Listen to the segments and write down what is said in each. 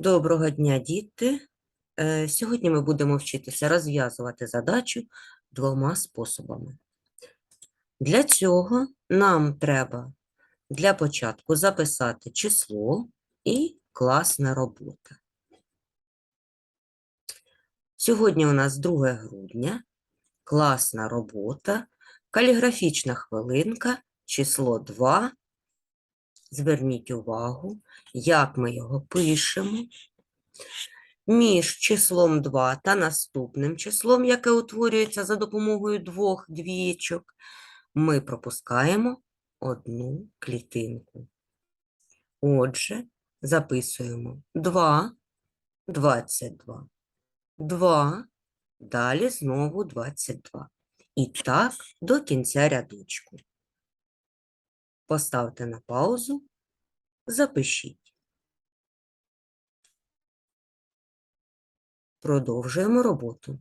Доброго дня, діти! Е, Сьогодні ми будемо вчитися розв'язувати задачу двома способами. Для цього нам треба для початку записати число і класна робота. Сьогодні у нас 2 грудня, класна робота, каліграфічна хвилинка, число 2. Зверніть увагу, як ми його пишемо. Між числом 2 та наступним числом, яке утворюється за допомогою двох двієчок, ми пропускаємо одну клітинку. Отже, записуємо 2, 22, 2, далі знову 22. І так до кінця рядочку. Поставте на паузу, запишіть. Продовжуємо роботу.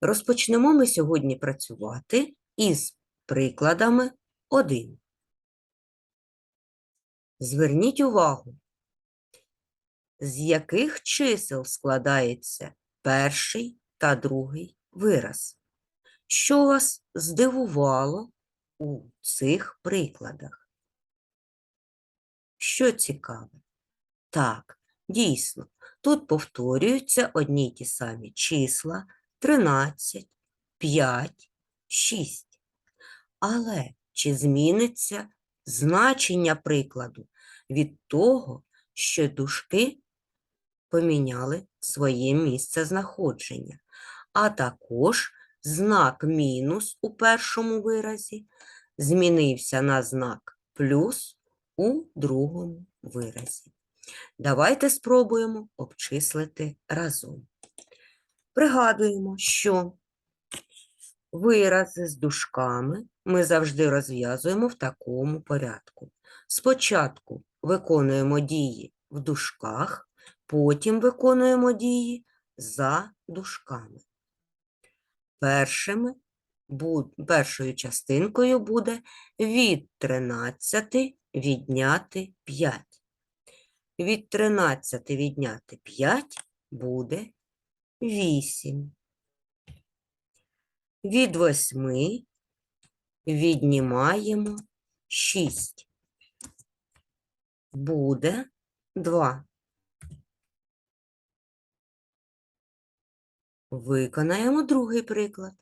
Розпочнемо ми сьогодні працювати із прикладами 1. Зверніть увагу, з яких чисел складається перший та другий вираз. Що вас здивувало у цих прикладах? Що цікаве? Так, дійсно, тут повторюються одні й ті самі числа 13, 5, 6. Але чи зміниться значення прикладу від того, що дужки поміняли своє місце знаходження, а також знак мінус у першому виразі змінився на знак плюс у другому виразі. Давайте спробуємо обчислити разом. Пригадуємо, що вирази з дужками ми завжди розв'язуємо в такому порядку. Спочатку виконуємо дії в дужках, потім виконуємо дії за дужками. Першими, першою частинкою буде від 13 відняти 5. Від 13 відняти 5 буде 8. Від 8 віднімаємо 6. Буде 2. Виконаємо другий приклад.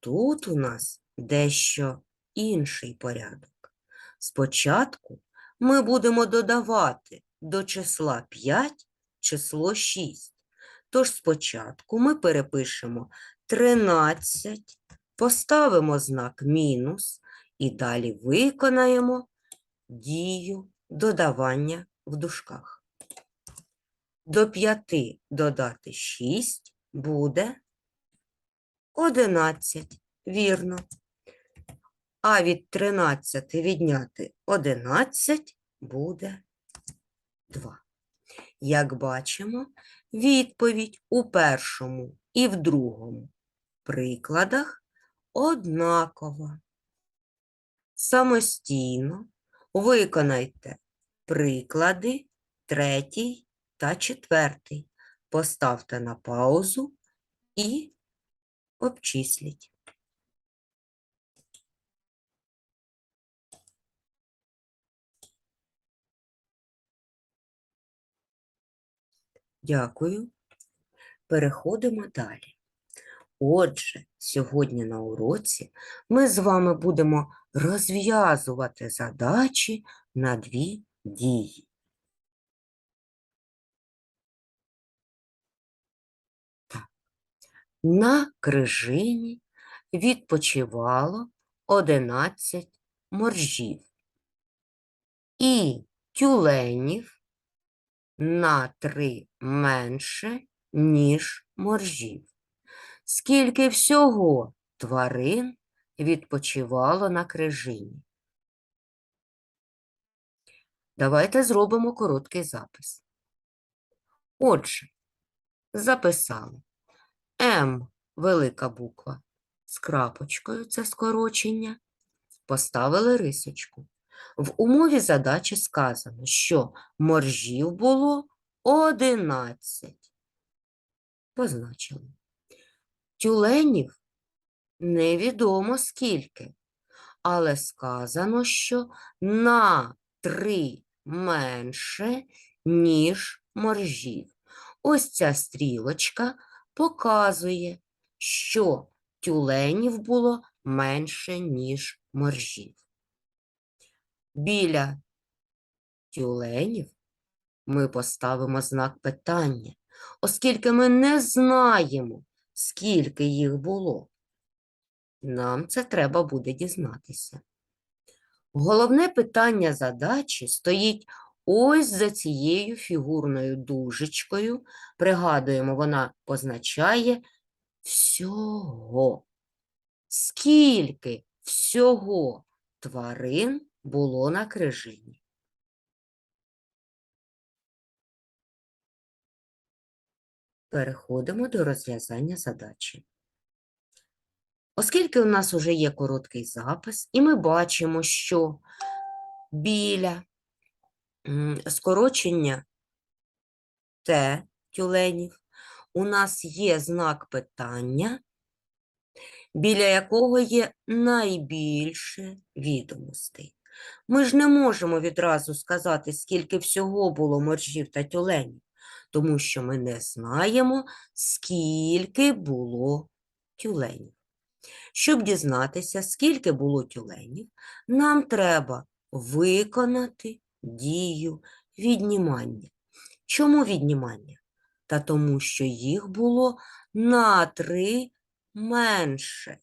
Тут у нас дещо інший порядок. Спочатку ми будемо додавати до числа 5 число 6. Тож спочатку ми перепишемо 13, поставимо знак мінус і далі виконаємо дію додавання в дужках. До 5 додати 6 буде 11, вірно. А від 13 відняти 11 буде 2. Як бачимо, відповідь у першому і в другому прикладах однакова. Самостійно виконайте приклади третій та четвертий. Поставте на паузу і обчисліть. Дякую. Переходимо далі. Отже, сьогодні на уроці ми з вами будемо розв'язувати задачі на дві дії. На крижині відпочивало 11 моржів і тюленів на три менше, ніж моржів. Скільки всього тварин відпочивало на крижині? Давайте зробимо короткий запис. Отже, записали М велика буква з крапочкою це скорочення. Поставили рисочку. В умові задачі сказано, що моржів було 11. Позначили. Тюленів невідомо скільки, але сказано, що на 3 менше, ніж моржів. Ось ця стрілочка показує, що тюленів було менше, ніж моржів. Біля тюленів ми поставимо знак питання, оскільки ми не знаємо, скільки їх було. Нам це треба буде дізнатися. Головне питання задачі стоїть ось за цією фігурною дужечкою. Пригадуємо, вона позначає всього. Скільки всього тварин було на крижині? Переходимо до розв'язання задачі. Оскільки у нас вже є короткий запис, і ми бачимо, що біля скорочення Т тюленів у нас є знак питання, біля якого є найбільше відомостей. Ми ж не можемо відразу сказати, скільки всього було моржів та тюленів, тому що ми не знаємо, скільки було тюленів. Щоб дізнатися, скільки було тюленів, нам треба виконати дію віднімання. Чому віднімання? Та тому, що їх було на 3 менше.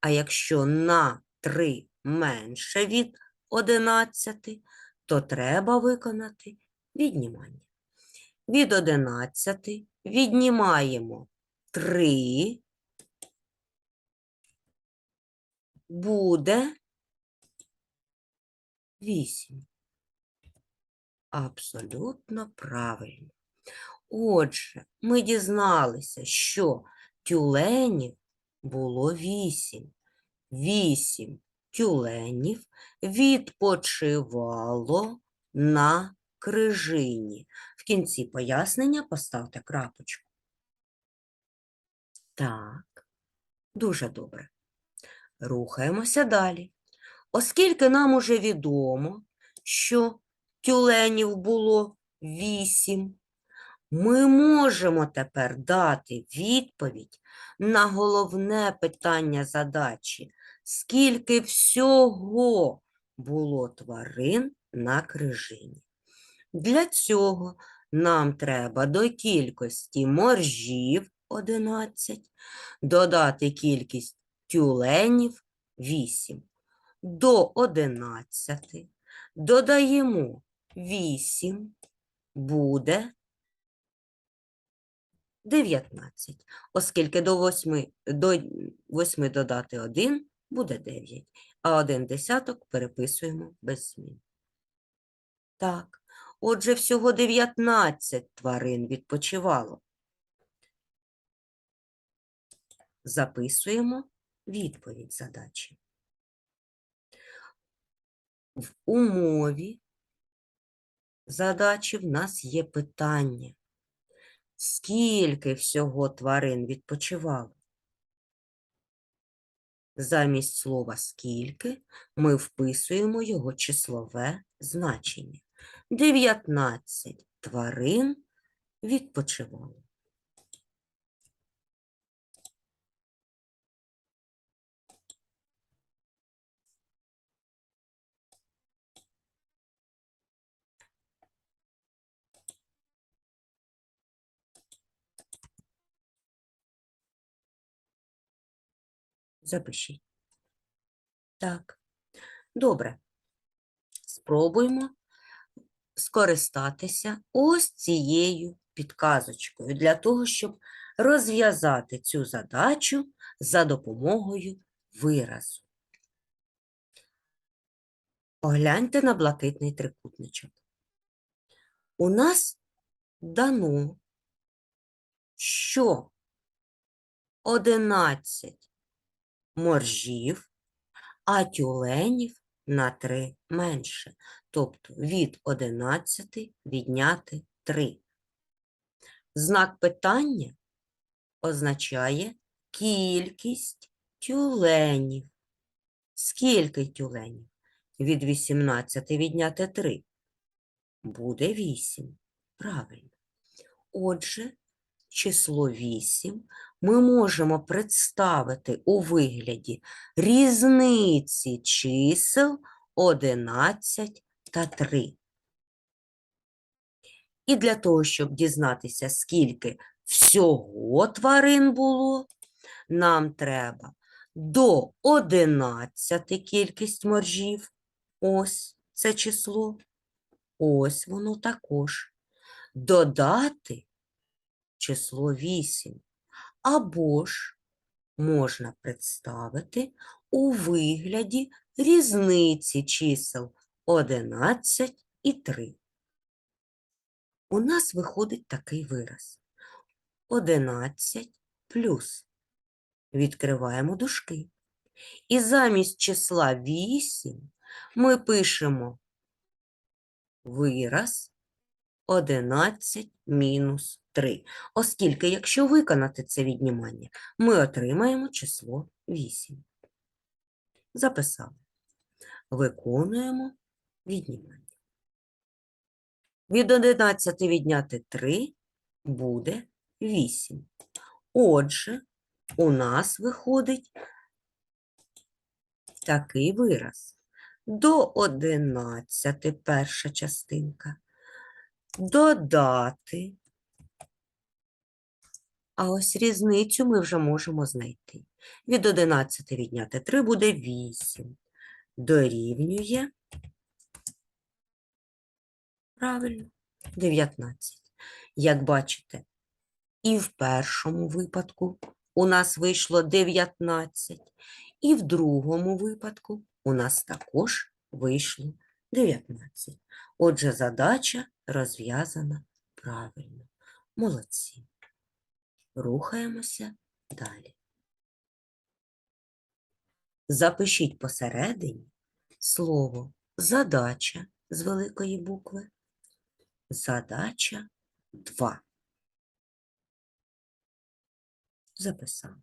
А якщо на 3 менше від 11, то треба виконати віднімання. Від 11 віднімаємо 3 буде 8. Абсолютно правильно. Отже, ми дізналися, що тюленів було 8. 8 тюленів відпочивало на крижині. В кінці пояснення поставте крапочку. Так, дуже добре. Рухаємося далі. Оскільки нам уже відомо, що тюленів було вісім, ми можемо тепер дати відповідь на головне питання задачі, скільки всього було тварин на крижині. Для цього нам треба до кількості моржів 11 додати кількість тюленів 8. До 11 додаємо 8, буде 19. Оскільки до 8, до 8 додати 1 буде 9, а 1 десяток переписуємо без змін. Так, отже, всього 19 тварин відпочивало. Записуємо відповідь задачі. В умові задачі в нас є питання. Скільки всього тварин відпочивало? Замість слова скільки ми вписуємо його числове значення. 19 тварин відпочивало. Запишіть. Так, добре. Спробуємо скористатися ось цією підказочкою для того, щоб розв'язати цю задачу за допомогою виразу. Погляньте на блакитний трикутничок. У нас дано, що 11 моржів, а тюленів на 3 менше. Тобто від 11 відняти 3. Знак питання означає кількість тюленів. Скільки тюленів? Від 18 відняти 3. Буде 8. Правильно. Отже, число 8 ми можемо представити у вигляді різниці чисел 11 та 3. І для того, щоб дізнатися, скільки всього тварин було, нам треба до 11 кількість моржів. Ось це число. Ось воно також. Додати число 8. Або ж можна представити у вигляді різниці чисел 11 і 3. У нас виходить такий вираз. 11 плюс. Відкриваємо дужки. І замість числа 8 ми пишемо вираз 11 мінус 3. Оскільки, якщо виконати це віднімання, ми отримаємо число 8. Записали. Виконуємо віднімання. Від 11 відняти 3 буде 8. Отже, у нас виходить такий вираз. До 11 перша частинка. Додати. А ось різницю ми вже можемо знайти. Від 11 відняти 3 буде 8. Дорівнює. Правильно, 19. Як бачите, і в першому випадку у нас вийшло 19, і в другому випадку у нас також вийшло 19. Отже, задача розв'язана правильно. Молодці. Рухаємося далі. Запишіть посередині слово задача з великої букви. Задача 2. Записав.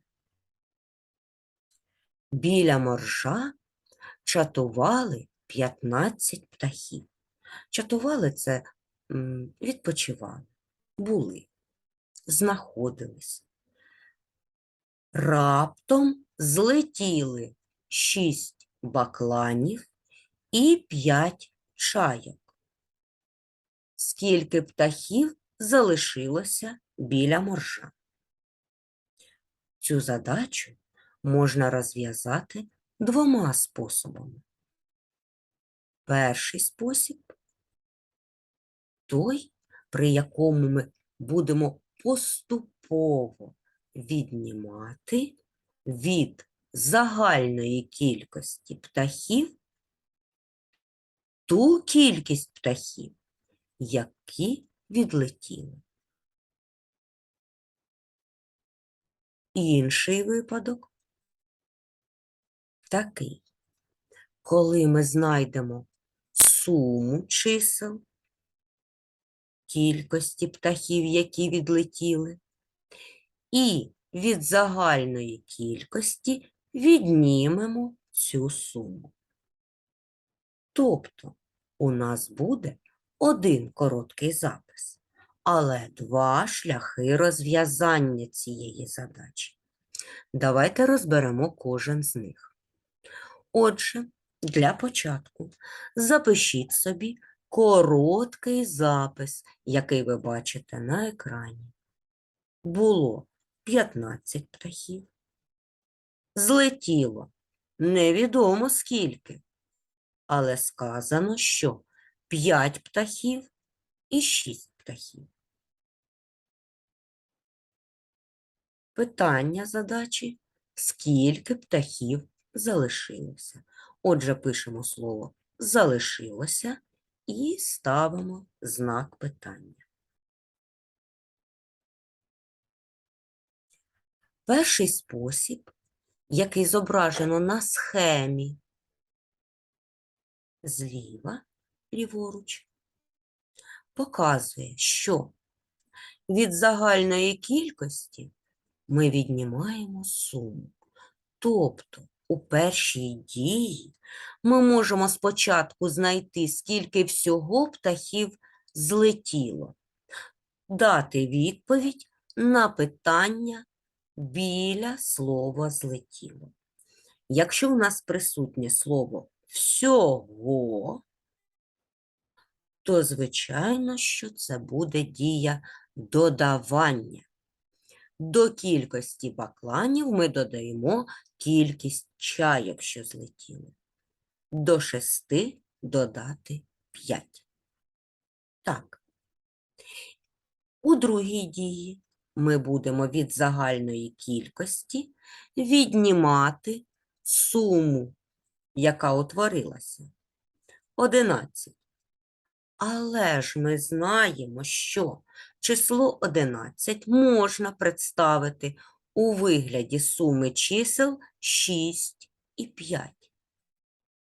Біля моржа чатували 15 птахів. Чатували це відпочивали, були, знаходились. Раптом злетіли 6 бакланів і 5 чайок. Скільки птахів залишилося біля моржа? Цю задачу можна розв'язати двома способами. Перший спосіб той, при якому ми будемо поступово віднімати від загальної кількості птахів ту кількість птахів, які відлетіли. Інший випадок такий. Коли ми знайдемо суму чисел кількості птахів, які відлетіли, і від загальної кількості віднімемо цю суму. Тобто у нас буде один короткий запис, але два шляхи розв'язання цієї задачі. Давайте розберемо кожен з них. Отже, для початку запишіть собі короткий запис, який ви бачите на екрані. Було 15 птахів. Злетіло невідомо скільки, але сказано, що 5 птахів і 6 птахів. Питання задачі скільки птахів залишилося. Отже, пишемо слово залишилося і ставимо знак питання. Перший спосіб, який зображено на схемі зліва, ліворуч, показує, що від загальної кількості ми віднімаємо суму. Тобто у першій дії ми можемо спочатку знайти, скільки всього птахів злетіло, дати відповідь на питання біля слова злетіло. Якщо в нас присутнє слово всього, то звичайно, що це буде дія додавання. До кількості бакланів ми додаємо кількість чайок, що злетіли. До шести додати п'ять. Так. У другій дії ми будемо від загальної кількості віднімати суму, яка утворилася. 11. Але ж ми знаємо, що число 11 можна представити у вигляді суми чисел 6 і 5.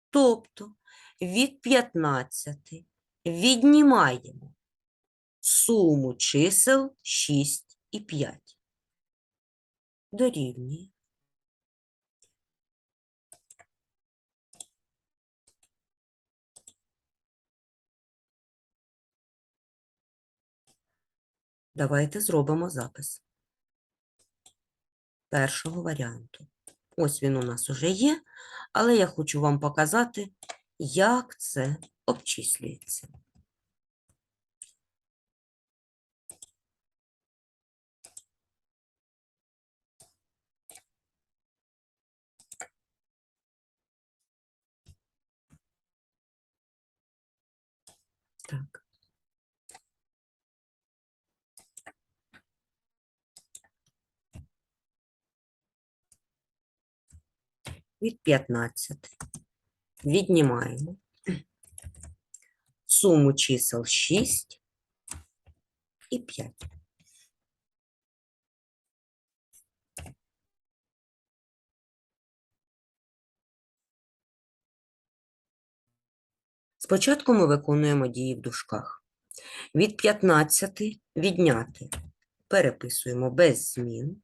Тобто від 15 віднімаємо суму чисел 6 і 5. Дорівнює. Давайте зробимо запис першого варіанту. Ось він у нас уже є, але я хочу вам показати, як це обчислюється. Так. Від 15 віднімаємо суму чисел 6 і 5. Спочатку ми виконуємо дії в дужках. Від 15 відняти переписуємо без змін.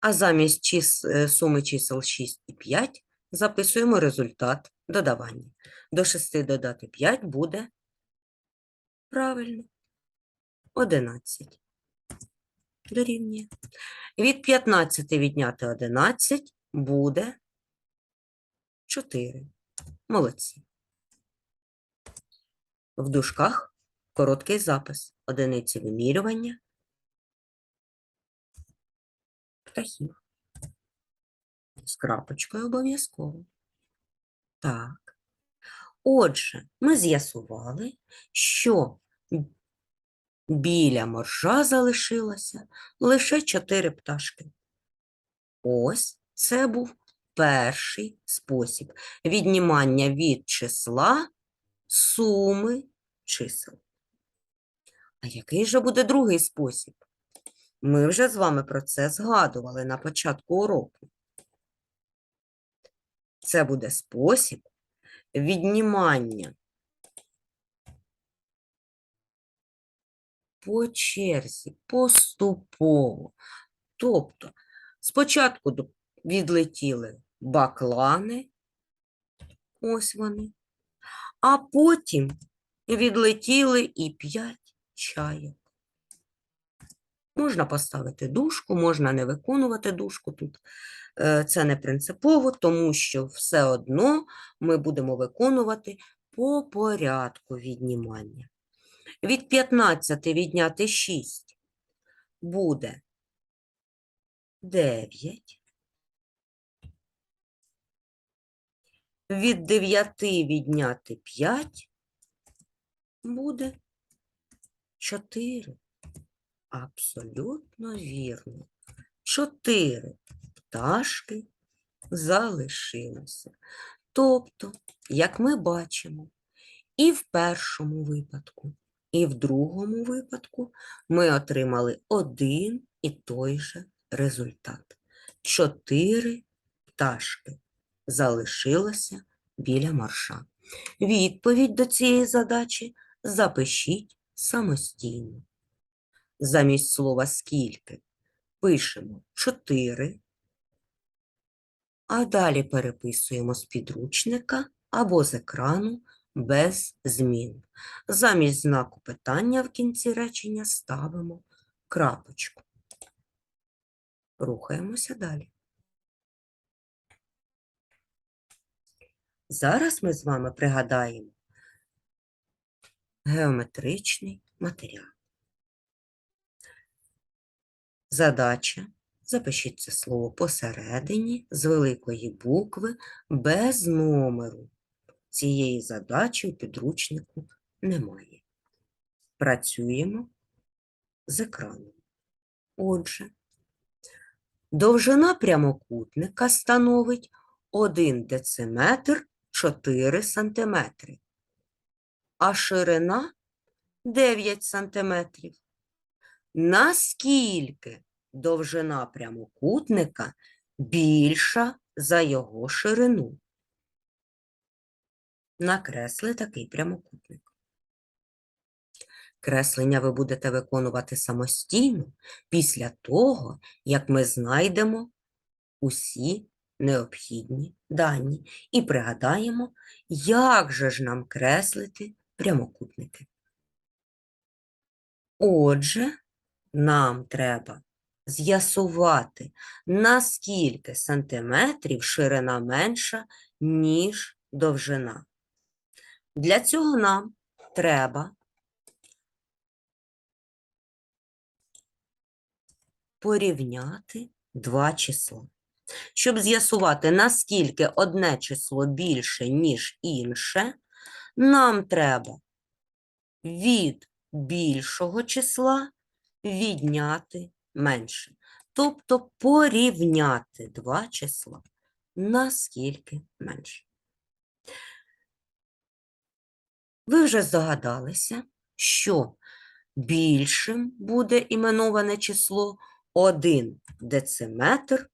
А замість чис... е, суми чисел 6 і 5 записуємо результат додавання. До 6 додати 5 буде правильно 11. Дорівнює. Від 15 відняти 11 буде 4. Молодці. В дужках короткий запис. Одиниці вимірювання птахів. З крапочкою обов'язково. Так. Отже, ми з'ясували, що біля моржа залишилося лише чотири пташки. Ось це був перший спосіб віднімання від числа суми чисел. А який же буде другий спосіб? Ми вже з вами про це згадували на початку уроку. Це буде спосіб віднімання по черзі, поступово. Тобто, спочатку відлетіли баклани, ось вони, а потім відлетіли і п'ять чайок. Можна поставити дужку, можна не виконувати дужку тут. Е, Це не принципово, тому що все одно ми будемо виконувати по порядку віднімання. Від 15 відняти 6 буде 9. Від 9 відняти 5 буде 4. Абсолютно вірно. Чотири пташки залишилося. Тобто, як ми бачимо, і в першому випадку, і в другому випадку ми отримали один і той же результат. Чотири пташки залишилося біля марша. Відповідь до цієї задачі запишіть самостійно. Замість слова скільки пишемо 4, а далі переписуємо з підручника або з екрану без змін. Замість знаку питання в кінці речення ставимо крапочку. Рухаємося далі. Зараз ми з вами пригадаємо геометричний матеріал. Задача. Запишіть це слово посередині з великої букви без номеру. Цієї задачі у підручнику немає. Працюємо з екраном. Отже, довжина прямокутника становить 1 дециметр 4 сантиметри, а ширина 9 сантиметрів. Наскільки довжина прямокутника більша за його ширину? Накресли такий прямокутник. Креслення ви будете виконувати самостійно після того, як ми знайдемо усі необхідні дані і пригадаємо, як же ж нам креслити прямокутники. Отже, нам треба з'ясувати, наскільки сантиметрів ширина менша, ніж довжина. Для цього нам треба порівняти два числа. Щоб з'ясувати, наскільки одне число більше, ніж інше, нам треба від більшого числа відняти менше. Тобто порівняти два числа, наскільки менше. Ви вже здогадалися, що більшим буде іменоване число 1 дециметр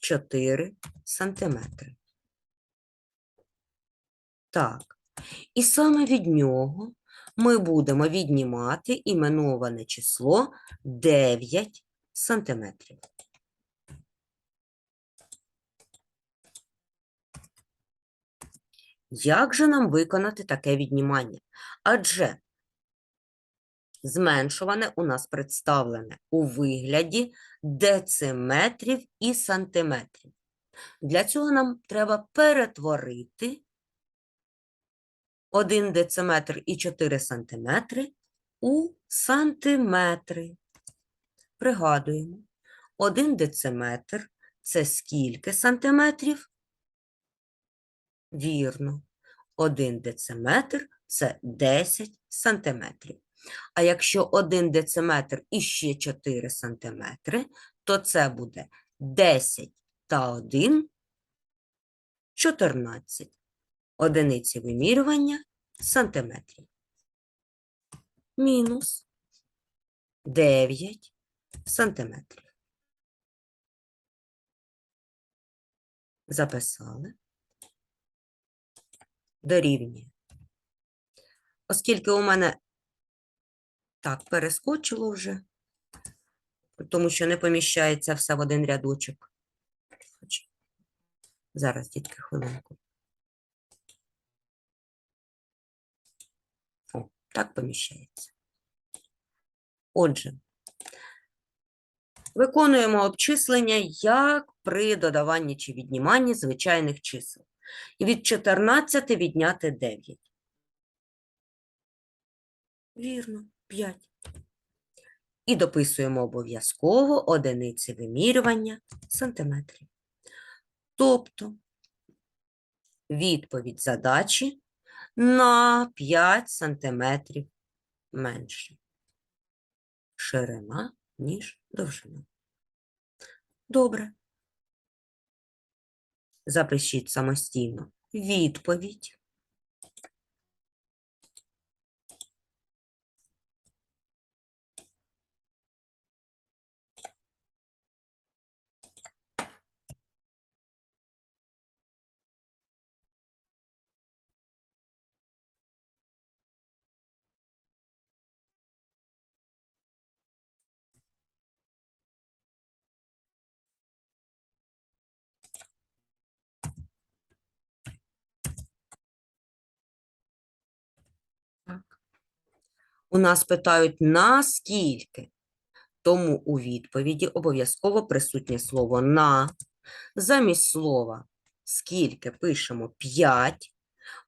4 сантиметри. Так, і саме від нього ми будемо віднімати іменоване число 9 сантиметрів. Як же нам виконати таке віднімання? Адже зменшуване у нас представлене у вигляді дециметрів і сантиметрів. Для цього нам треба перетворити 1 дециметр і 4 сантиметри у сантиметри. Пригадуємо, 1 дециметр це скільки сантиметрів? Вірно, 1 дециметр це 10 сантиметрів. А якщо 1 дециметр і ще 4 сантиметри, то це буде 10 та 1 – 14. Одиниці вимірювання сантиметрів. Мінус 9 сантиметрів. Записали. Дорівнює. Оскільки у мене так перескочило вже, тому що не поміщається все в один рядочок. Зараз, дітки, хвилинку. О, так поміщається. Отже, виконуємо обчислення як при додаванні чи відніманні звичайних чисел. І від 14 відняти 9. Вірно, 5. І дописуємо обов'язково одиниці вимірювання сантиметрів. Тобто відповідь задачі на 5 сантиметрів менше. Ширина, ніж довжина. Добре. Запишіть самостійно відповідь. У нас питають наскільки. Тому у відповіді обов'язково присутнє слово на. Замість слова скільки пишемо 5.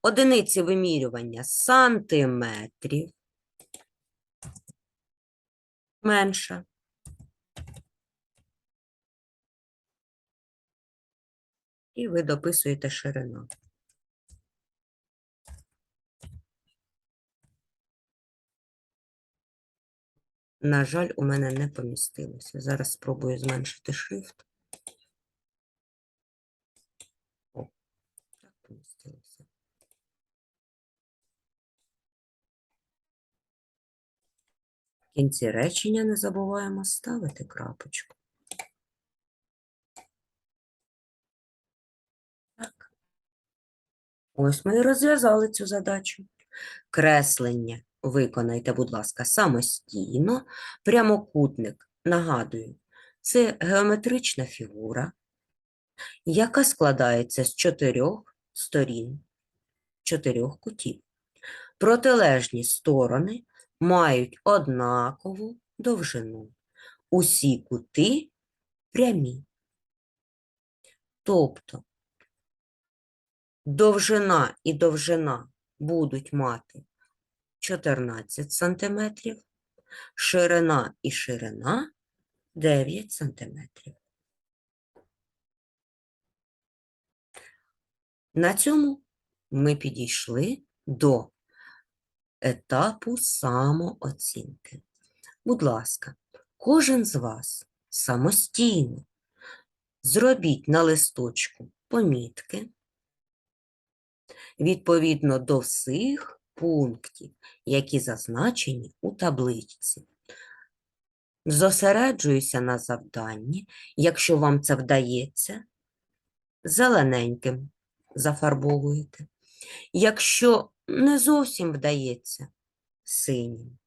Одиниці вимірювання сантиметрів. Менша. І ви дописуєте ширину. На жаль, у мене не помістилося. Зараз спробую зменшити шрифт. О, так помістилося. В кінці речення не забуваємо ставити крапочку. Так. Ось ми і розв'язали цю задачу. Креслення виконайте, будь ласка, самостійно. Прямокутник, нагадую, це геометрична фігура, яка складається з чотирьох сторін, чотирьох кутів. Протилежні сторони мають однакову довжину. Усі кути прямі. Тобто довжина і довжина будуть мати 14 см, ширина і ширина 9 см. На цьому ми підійшли до етапу самооцінки. Будь ласка, кожен з вас самостійно зробіть на листочку помітки відповідно до всіх пунктів, які зазначені у табличці. Зосереджуюся на завданні, якщо вам це вдається, зелененьким зафарбовуєте. Якщо не зовсім вдається, синім.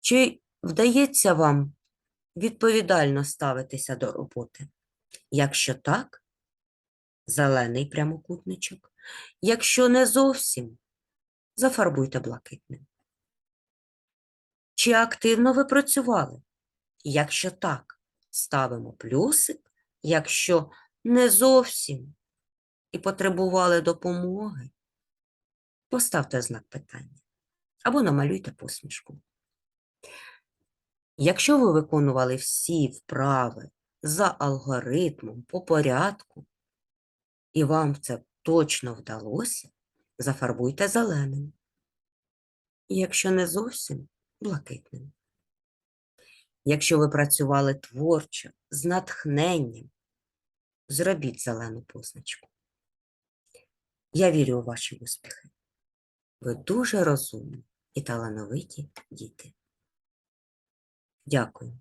Чи вдається вам відповідально ставитися до роботи? Якщо так, зелений прямокутничок. Якщо не зовсім, зафарбуйте блакитним. Чи активно ви працювали? Якщо так, ставимо плюсик, якщо не зовсім і потребували допомоги, поставте знак питання або намалюйте посмішку. Якщо ви виконували всі вправи за алгоритмом по порядку, і вам це точно вдалося, зафарбуйте зеленим. І Якщо не зовсім блакитним. Якщо ви працювали творчо, з натхненням, зробіть зелену позначку. Я вірю у ваші успіхи. Ви дуже розумні і талановиті діти. Дякую.